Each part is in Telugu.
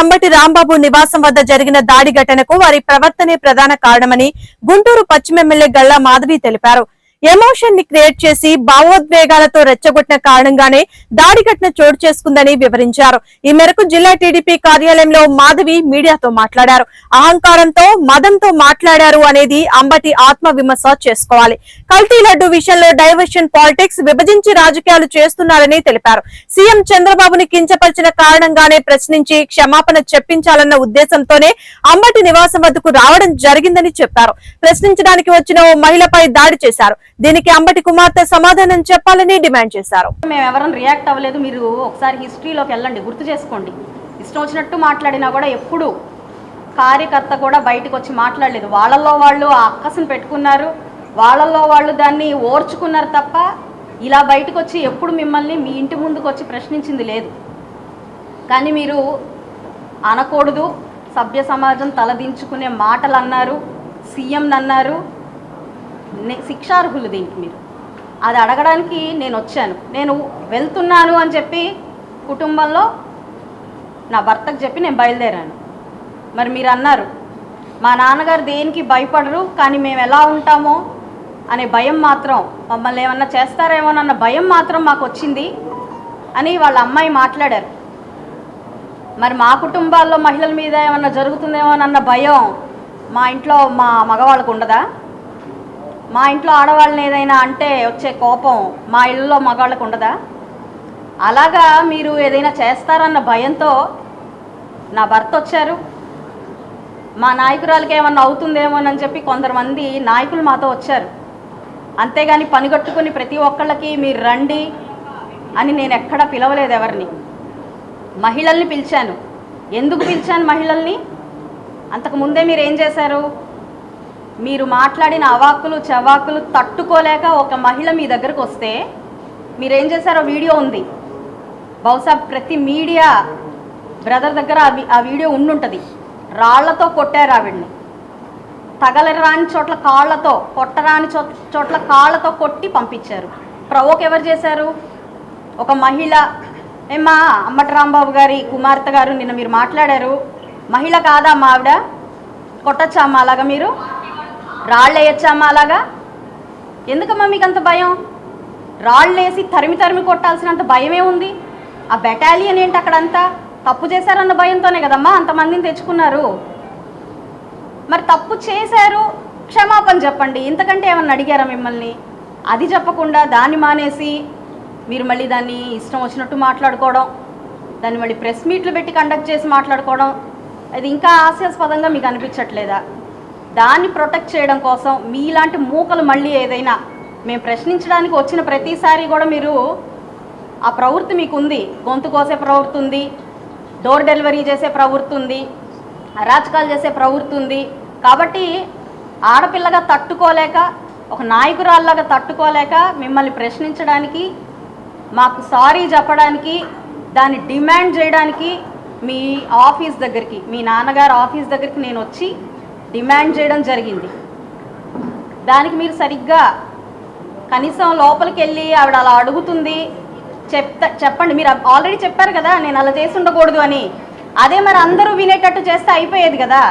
అంబటి రాంబాబు నివాసం వద్ద జరిగిన దాడి ఘటనకు వారి ప్రవర్తనే ప్రధాన కారణమని గుంటూరు పశ్చిమ ఎమ్మెల్యే గల్లా మాధవి తెలిపారు. ఎమోషన్ని క్రియేట్ చేసి భావోద్వేగాలతో రెచ్చగొట్టిన కారణంగానే దాడి ఘటన చోటు చేసుకుందని వివరించారు. ఈ మేరకు జిల్లా టీడీపీ కార్యాలయంలో మాధవి మీడియాతో మాట్లాడారు. అహంకారంతో మదంతో మాట్లాడారు అనేది అంబటి ఆత్మ విమర్శ చేసుకోవాలి. కల్తీ లడ్డు విషయంలో డైవర్షన్ పాలిటిక్స్ విభజించి రాజకీయాలు చేస్తున్నారని తెలిపారు. సీఎం చంద్రబాబుని కించపరిచిన కారణంగానే ప్రశ్నించి క్షమాపణ చెప్పించాలన్న ఉద్దేశంతోనే అంబటి నివాసం వద్దకు రావడం జరిగిందని చెప్పారు. ప్రశ్నించడానికి వచ్చిన ఓ మహిళపై దాడి చేశారు. దీనికి అంబటి కుమార్తె సమాధానం చెప్పాలని డిమాండ్ చేశారు. మేము ఎవరైనా రియాక్ట్ అవ్వలేదు. మీరు ఒకసారి హిస్టరీలోకి వెళ్ళండి. గుర్తు చేసుకోండి. ఇష్టం వచ్చినట్టు మాట్లాడినా కూడా ఎప్పుడు కార్యకర్త కూడా బయటకు వచ్చి మాట్లాడలేదు. వాళ్ళల్లో వాళ్ళు ఆ అక్కసును పెట్టుకున్నారు. వాళ్ళల్లో వాళ్ళు దాన్ని ఓర్చుకున్నారు తప్ప ఇలా బయటకు వచ్చి ఎప్పుడు మిమ్మల్ని మీ ఇంటి ముందుకు వచ్చి ప్రశ్నించింది లేదు. కానీ మీరు అనకూడదు. సభ్య సమాజం తలదించుకునే మాటలు అన్నారు సీఎంని అన్నారు శిక్షార్హులు దీనికి మీరు. అది అడగడానికి నేను వచ్చాను. నేను వెళ్తున్నాను అని చెప్పి కుటుంబంలో నా భర్తకు చెప్పి నేను బయలుదేరాను. మరి మీరు అన్నారు మా నాన్నగారు దేనికి భయపడరు కానీ మేము ఎలా ఉంటామో అనే భయం మాత్రం మమ్మల్ని ఏమన్నా చేస్తారేమోనన్న భయం మాత్రం మాకు వచ్చింది అని వాళ్ళ అమ్మాయి మాట్లాడారు. మరి మా కుటుంబాల్లో మహిళల మీద ఏమన్నా జరుగుతుందేమోనన్న భయం మా ఇంట్లో మా మగవాళ్ళకు ఉండదా? మా ఇంట్లో ఆడవాళ్ళని ఏదైనా అంటే వచ్చే కోపం మా ఇళ్ళలో మగాళ్ళకు ఉండదా? అలాగా మీరు ఏదైనా చేస్తారన్న భయంతో నా భర్త వచ్చారు. మా నాయకురాలకి ఏమన్నా అవుతుందేమోనని చెప్పి కొందరమంది నాయకులు మాతో వచ్చారు. అంతేగాని పనిగట్టుకుని ప్రతి ఒక్కళ్ళకి మీరు రండి అని నేను ఎక్కడా పిలవలేదు ఎవరిని. మహిళల్ని పిలిచాను. ఎందుకు పిలిచాను మహిళల్ని? అంతకుముందే మీరు ఏం చేశారు? మీరు మాట్లాడిన అవాక్కులు చవాకులు తట్టుకోలేక ఒక మహిళ మీ దగ్గరకు వస్తే మీరేం చేశారో వీడియో ఉంది. బహుశా ప్రతి మీడియా బ్రదర్ దగ్గర ఆ వీడియో ఉండుంటుంది. రాళ్ళతో కొట్టారు ఆవిడ్ని. తగలరాని చోట్ల కాళ్ళతో కొట్టరాని చోట్ల కాళ్ళతో కొట్టి పంపించారు. ప్రవోక్ ఎవరు చేశారు? ఒక మహిళ. ఏమ్మా అమ్మటి రాంబాబు గారి కుమార్తె గారు నిన్న మీరు మాట్లాడారు. మహిళ కాదా మా ఆవిడ? కొట్టచ్చా అమ్మా అలాగా మీరు? రాళ్ళు వేయచ్చామ్మా అలాగా? ఎందుకమ్మా మీకు అంత భయం? రాళ్ళు వేసి తరిమి తరిమి కొట్టాల్సినంత భయమే ఉంది. ఆ బెటాలియన్ ఏంటి అక్కడంతా? తప్పు చేశారన్న భయంతోనే కదమ్మా అంతమందిని తెచ్చుకున్నారు. మరి తప్పు చేశారు? క్షమాపణ చెప్పండి. ఇంతకంటే ఏమన్నా అడిగారా మిమ్మల్ని? అది చెప్పకుండా దాన్ని మానేసి మీరు మళ్ళీ దాన్ని ఇష్టం వచ్చినట్టు మాట్లాడుకోవడం దాన్ని మళ్ళీ ప్రెస్ మీట్లు పెట్టి కండక్ట్ చేసి మాట్లాడుకోవడం అది ఇంకా హాస్యాస్పదంగా మీకు అనిపించట్లేదా? దాన్ని ప్రొటెక్ట్ చేయడం కోసం మీలాంటి మూకలు మళ్ళీ ఏదైనా మేము ప్రశ్నించడానికి వచ్చిన ప్రతిసారి కూడా మీరు ఆ ప్రవృత్తి మీకు ఉంది గొంతు కోసే ప్రవృత్తి ఉంది. డోర్ డెలివరీ చేసే ప్రవృత్తి ఉంది. అరాచకాలు చేసే ప్రవృత్తి ఉంది. కాబట్టి ఆడపిల్లగా తట్టుకోలేక ఒక నాయకురాల్లాగా తట్టుకోలేక మిమ్మల్ని ప్రశ్నించడానికి మాకు సారీ చెప్పడానికి దాన్ని డిమాండ్ చేయడానికి మీ ఆఫీస్ దగ్గరికి మీ నాన్నగారు ఆఫీస్ దగ్గరికి నేను వచ్చి డిమాండ్ చేయడం జరిగింది. దానికి మీరు సరిగ్గా కనీసం లోపలికి వెళ్ళి ఆవిడ అలా అడుగుతుంది చెప్తా చెప్పండి. మీరు ఆల్రెడీ చెప్పారు కదా నేను అలా చేసి ఉండకూడదు అని. అదే మరి అందరూ వినేటట్టు చేస్తే అయిపోయేది కదా.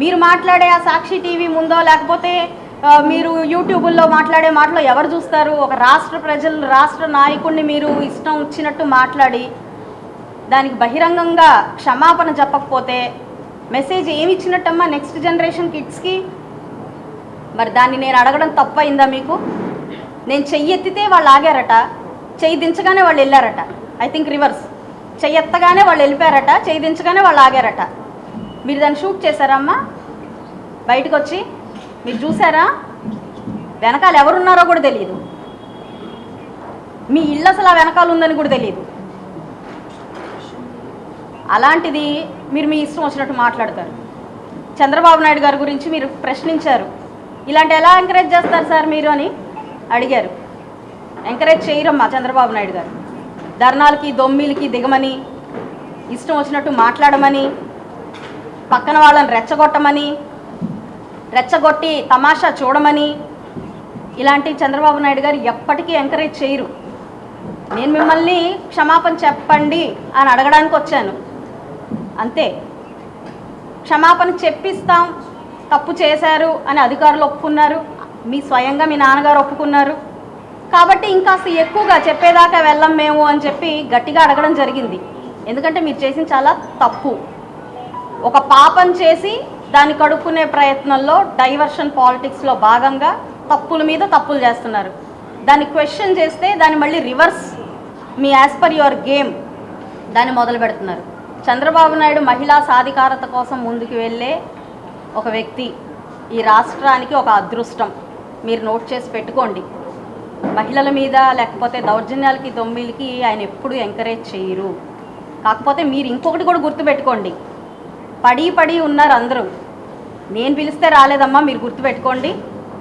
మీరు మాట్లాడే ఆ సాక్షి టీవీ ముందో లేకపోతే మీరు యూట్యూబుల్లో మాట్లాడే మాటలో ఎవరు చూస్తారు? ఒక రాష్ట్ర ప్రజలు రాష్ట్ర నాయకుడిని మీరు ఇష్టం వచ్చినట్టు మాట్లాడి దానికి బహిరంగంగా క్షమాపణ చెప్పకపోతే మెసేజ్ ఏమి ఇచ్చినట్టమ్మా నెక్స్ట్ జనరేషన్ కిడ్స్కి? మరి దాన్ని నేను అడగడం తప్పయిందా మీకు? నేను చెయ్యి ఎత్తితే వాళ్ళు ఆగారట చెయ్యి దించగానే వాళ్ళు వెళ్ళారట. ఐ థింక్ రివర్స్ చెయ్యి ఎత్తగానే వాళ్ళు వెళ్ళిపోయారట చెయ్యి దించగానే వాళ్ళు ఆగారట. మీరు దాన్ని షూట్ చేశారమ్మా? బయటకు వచ్చి మీరు చూసారా వెనకాల ఎవరున్నారో కూడా తెలియదు మీ ఇల్లు అసలు ఆ వెనకాల ఉందని కూడా తెలియదు అలాంటిది మీరు మీ ఇష్టం వచ్చినట్టు మాట్లాడతారు. చంద్రబాబు నాయుడు గారి గురించి మీరు ప్రశ్నించారు. ఇలాంటి ఎలా ఎంకరేజ్ చేస్తారు సార్ మీరు అని అడిగారు. ఎంకరేజ్ చేయరమ్మా చంద్రబాబు నాయుడు గారు. ధర్నాలకి దొమ్మిలకి దిగమని ఇష్టం వచ్చినట్టు మాట్లాడమని పక్కన వాళ్ళని రెచ్చగొట్టమని రెచ్చగొట్టి తమాషా చూడమని ఇలాంటి చంద్రబాబు నాయుడు గారు ఎప్పటికీ ఎంకరేజ్ చేయరు. నేను మిమ్మల్ని క్షమాపణ చెప్పండి అని అడగడానికి వచ్చాను. అంతే. క్షమాపణ చెప్పిస్తాం తప్పు చేశారు అని అధికారులు ఒప్పుకున్నారు మీ స్వయంగా మీ నాన్నగారు ఒప్పుకున్నారు. కాబట్టి ఇంకాస్త ఎక్కువగా చెప్పేదాకా వెళ్ళం మేము అని చెప్పి గట్టిగా అడగడం జరిగింది. ఎందుకంటే మీరు చేసిన చాలా తప్పు. ఒక పాపం చేసి దాన్ని కడుక్కునే ప్రయత్నంలో డైవర్షన్ పాలిటిక్స్లో భాగంగా తప్పుల మీద తప్పులు చేస్తున్నారు. దాన్ని క్వశ్చన్ చేస్తే దాన్ని మళ్ళీ రివర్స్ మీ యాజ్ పర్ యువర్ గేమ్ దాన్ని మొదలు పెడుతున్నారు చంద్రబాబు నాయుడు మహిళా సాధికారత కోసం ముందుకు వెళ్ళే ఒక వ్యక్తి ఈ రాష్ట్రానికి ఒక అదృష్టం. మీరు నోట్ చేసి పెట్టుకోండి. మహిళల మీద లేకపోతే దౌర్జన్యాలకి దొమ్మిలకి ఆయన ఎప్పుడు ఎంకరేజ్ చేయరు. కాకపోతే మీరు ఇంకొకటి కూడా గుర్తుపెట్టుకోండి. పడి పడి ఉన్నారు అందరూ. నేను పిలిస్తే రాలేదమ్మా మీరు గుర్తుపెట్టుకోండి.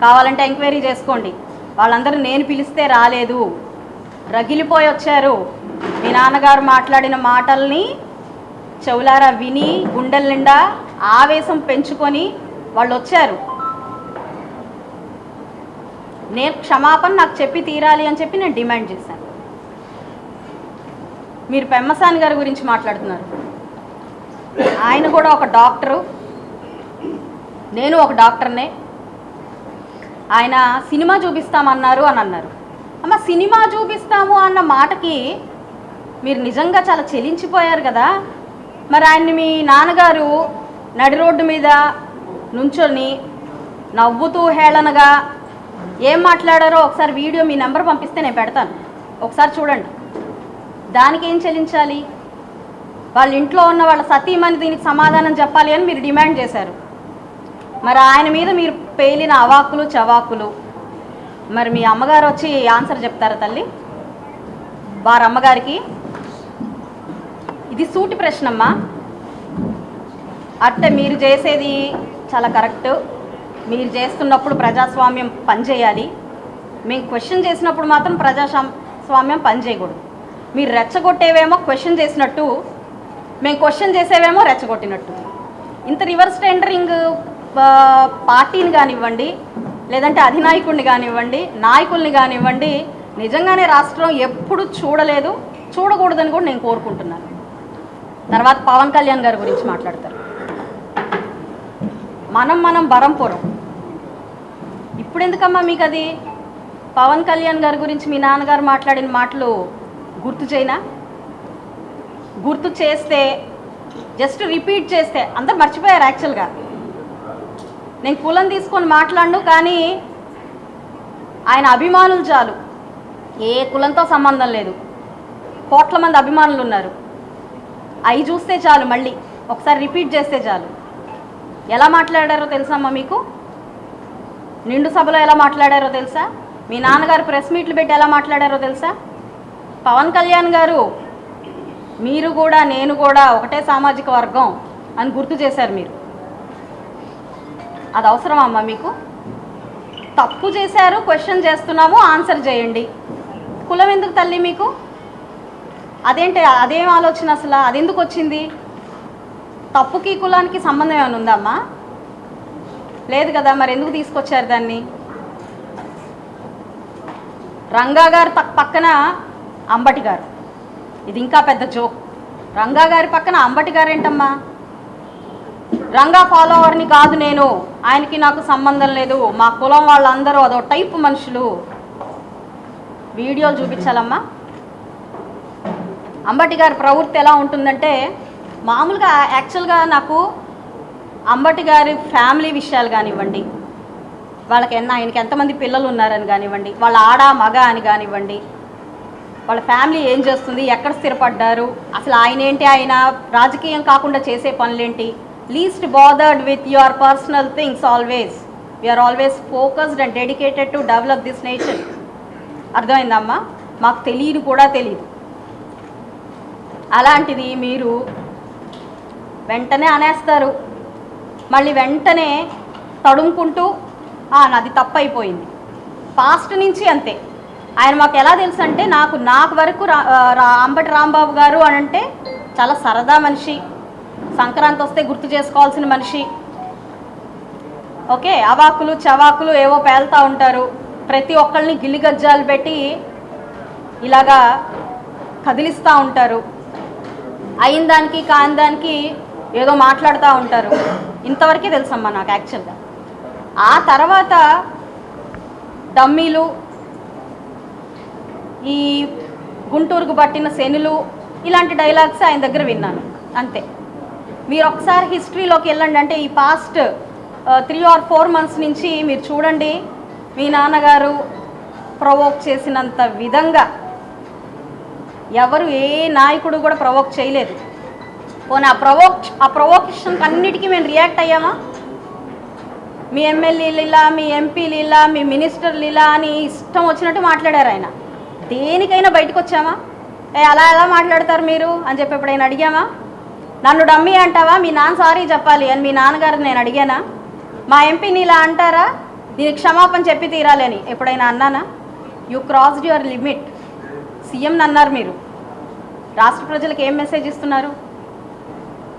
కావాలంటే ఎంక్వైరీ చేసుకోండి. వాళ్ళందరూ నేను పిలిస్తే రాలేదు. రగిలిపోయి వచ్చారు. మీ నాన్నగారు మాట్లాడిన మాటల్ని చెవులారా విని గుండెల నిండా ఆవేశం పెంచుకొని వాళ్ళు వచ్చారు నేను క్షమాపణ నాకు చెప్పి తీరాలి అని చెప్పి నేను డిమాండ్ చేశాను. మీరు పెమ్మసాని గారి గురించి మాట్లాడుతున్నారు. ఆయన కూడా ఒక డాక్టరు. నేను ఒక డాక్టర్నే. ఆయన సినిమా చూపిస్తామన్నారు అని అన్నారు. అమ్మ సినిమా చూపిస్తాము అన్న మాటకి మీరు నిజంగా చాలా చెలించిపోయారు కదా. మరి ఆయన్ని మీ నాన్నగారు నడి రోడ్డు మీద నుంచొని నవ్వుతూ హేళనగా ఏం మాట్లాడారో ఒకసారి వీడియో మీ నెంబర్ పంపిస్తే నేను పెడతాను. ఒకసారి చూడండి. దానికి ఏం చెల్లించాలి? వాళ్ళ ఇంట్లో ఉన్న వాళ్ళ సతీమణి దీనికి సమాధానం చెప్పాలి అని మీరు డిమాండ్ చేశారు. మరి ఆయన మీద మీరు పేలిన అవాకులు చవాకులు. మరి మీ అమ్మగారు వచ్చి ఆన్సర్ చెప్తారా తల్లి? వారి అమ్మగారికి ఇది సూటి ప్రశ్నమ్మా. అంటే మీరు చేసేది చాలా కరెక్ట్. మీరు చేస్తున్నప్పుడు ప్రజాస్వామ్యం పనిచేయాలి. మేము క్వశ్చన్ చేసినప్పుడు మాత్రం ప్రజాస్వామ్యం స్వామ్యం పనిచేయకూడదు. మీరు రెచ్చగొట్టేవేమో క్వశ్చన్ చేసినట్టు మేము క్వశ్చన్ చేసేవేమో రెచ్చగొట్టినట్టు. ఇంత రివర్స్ టెండరింగ్ పార్టీని కానివ్వండి లేదంటే అధినాయకుడిని కానివ్వండి నాయకుల్ని కానివ్వండి నిజంగానే రాష్ట్రం ఎప్పుడు చూడలేదు చూడకూడదని కూడా నేను కోరుకుంటున్నాను. తర్వాత పవన్ కళ్యాణ్ గారి గురించి మాట్లాడతారు. మనం మనం బరంపురం ఇప్పుడు ఎందుకమ్మా మీకు అది పవన్ కళ్యాణ్ గారి గురించి మీ నాన్నగారు మాట్లాడిన మాటలు గుర్తు చేయనా? గుర్తు చేస్తే జస్ట్ రిపీట్ చేస్తే అందరు మర్చిపోయారు యాక్చువల్గా నేను కులం తీసుకొని మాట్లాడను కానీ ఆయన అభిమానులు చాలు. ఏ కులంతో సంబంధం లేదు. కోట్ల మంది అభిమానులు ఉన్నారు. అవి చూస్తే చాలు మళ్ళీ. ఒకసారి రిపీట్ చేస్తే చాలు. ఎలా మాట్లాడారో తెలుసమ్మా మీకు? నిండు సభలో ఎలా మాట్లాడారో తెలుసా? మీ నాన్నగారు ప్రెస్ మీట్లు పెట్టి ఎలా మాట్లాడారో తెలుసా? పవన్ కళ్యాణ్ గారు మీరు కూడా నేను కూడా ఒకటే సామాజిక వర్గం అని గుర్తు చేశారు మీరు. అది అవసరమా అమ్మా మీకు? తప్పు చేశారు క్వశ్చన్ చేస్తున్నాము ఆన్సర్ చేయండి. కులం ఎందుకు తల్లి మీకు? అదేంటి అదేం ఆలోచన అసలు? అది ఎందుకు వచ్చింది? తప్పుకి కులానికి సంబంధం ఏమైనా ఉందమ్మా లేదు కదా మరి ఎందుకు తీసుకొచ్చారు దాన్ని? రంగా గారు పక్కన అంబటి గారు. ఇది ఇంకా పెద్ద జోక్. రంగా గారి పక్కన అంబటి గారు ఏంటమ్మా రంగా ఫాలోవర్ని కాదు నేను. ఆయనకి నాకు సంబంధం లేదు. మా కులం వాళ్ళందరూ అదో టైప్ మనుషులు. వీడియోలు చూపించాలమ్మా. అంబటి గారి ప్రవృత్తి ఎలా ఉంటుందంటే మామూలుగా యాక్చువల్గా నాకు అంబటి గారి ఫ్యామిలీ విషయాలు కానివ్వండి వాళ్ళకి ఎన్న ఆయనకి ఎంతమంది పిల్లలు ఉన్నారని కానివ్వండి వాళ్ళ ఆడ మగ అని కానివ్వండి వాళ్ళ ఫ్యామిలీ ఏం చేస్తుంది ఎక్కడ స్థిరపడ్డారు అసలు ఆయన ఏంటి ఆయన రాజకీయం కాకుండా చేసే పనులేంటి? Least bothered with your personal things always we are always focused and dedicated to develop this nation అర్థమైందమ్మా మాకు తెలియదు కూడా తెలియదు అలాంటిది మీరు వెంటనే అనేస్తారు. మళ్ళీ వెంటనే తడుముకుంటూ "ఆ, నాది తప్పైపోయింది. పాస్ట్ నుంచి అంతే. ఆయన మాకు ఎలా తెలుసు అంటే నాకు నాకు వరకు రా రా- అంబటి రాంబాబు గారు అని అంటే చాలా సరదా మనిషి. సంక్రాంతి వస్తే గుర్తు చేసుకోవాల్సిన మనిషి. ఓకే అవాకులు చవాకులు ఏవో పేలుతూ ఉంటారు. ప్రతి ఒక్కళ్ళని గిల్లిగజ్జాలు పెట్టి ఇలాగా కదిలిస్తూ ఉంటారు. అయిన దానికి కాని దానికి ఏదో మాట్లాడుతూ ఉంటారు. ఇంతవరకే తెలుసమ్మా నాకు యాక్చువల్గా. ఆ తర్వాత డమ్మీలు ఈ గుంటూరుకు పట్టిన శనులు ఇలాంటి డైలాగ్స్ ఆయన దగ్గర విన్నాను. అంతే. మీరు ఒకసారి హిస్టరీలోకి వెళ్ళండి. అంటే ఈ past three or four months నుంచి మీరు చూడండి. మీ నాన్నగారు ప్రవోక్ చేసినంత విధంగా ఎవరు ఏ నాయకుడు కూడా ప్రవోక్ చేయలేదు. పోనీ ఆ ప్రవోక్ ఆ ప్రవోకేషన్ అన్నిటికీ మేము రియాక్ట్ అయ్యామా? మీ ఎమ్మెల్యేలు ఇలా మీ ఎంపీలు ఇలా మీ మినిస్టర్లు ఇలా అని ఇష్టం వచ్చినట్టు మాట్లాడారు ఆయన. దేనికైనా బయటకు వచ్చామా? ఏ అలా ఎలా మాట్లాడతారు మీరు అని చెప్పి ఎప్పుడైనా అడిగామా? నన్ను డమ్మీ అంటావా? మీ నాన్న సారీ చెప్పాలి అని మీ నాన్నగారిని నేను అడిగానా? మా ఎంపీని ఇలా అంటారా? దీనికి క్షమాపణ చెప్పి తీరాలి అని ఎప్పుడైనా అన్నానా? You crossed your limit. CM అన్నారు మీరు. రాష్ట్ర ప్రజలకు ఏం మెసేజ్ ఇస్తున్నారు?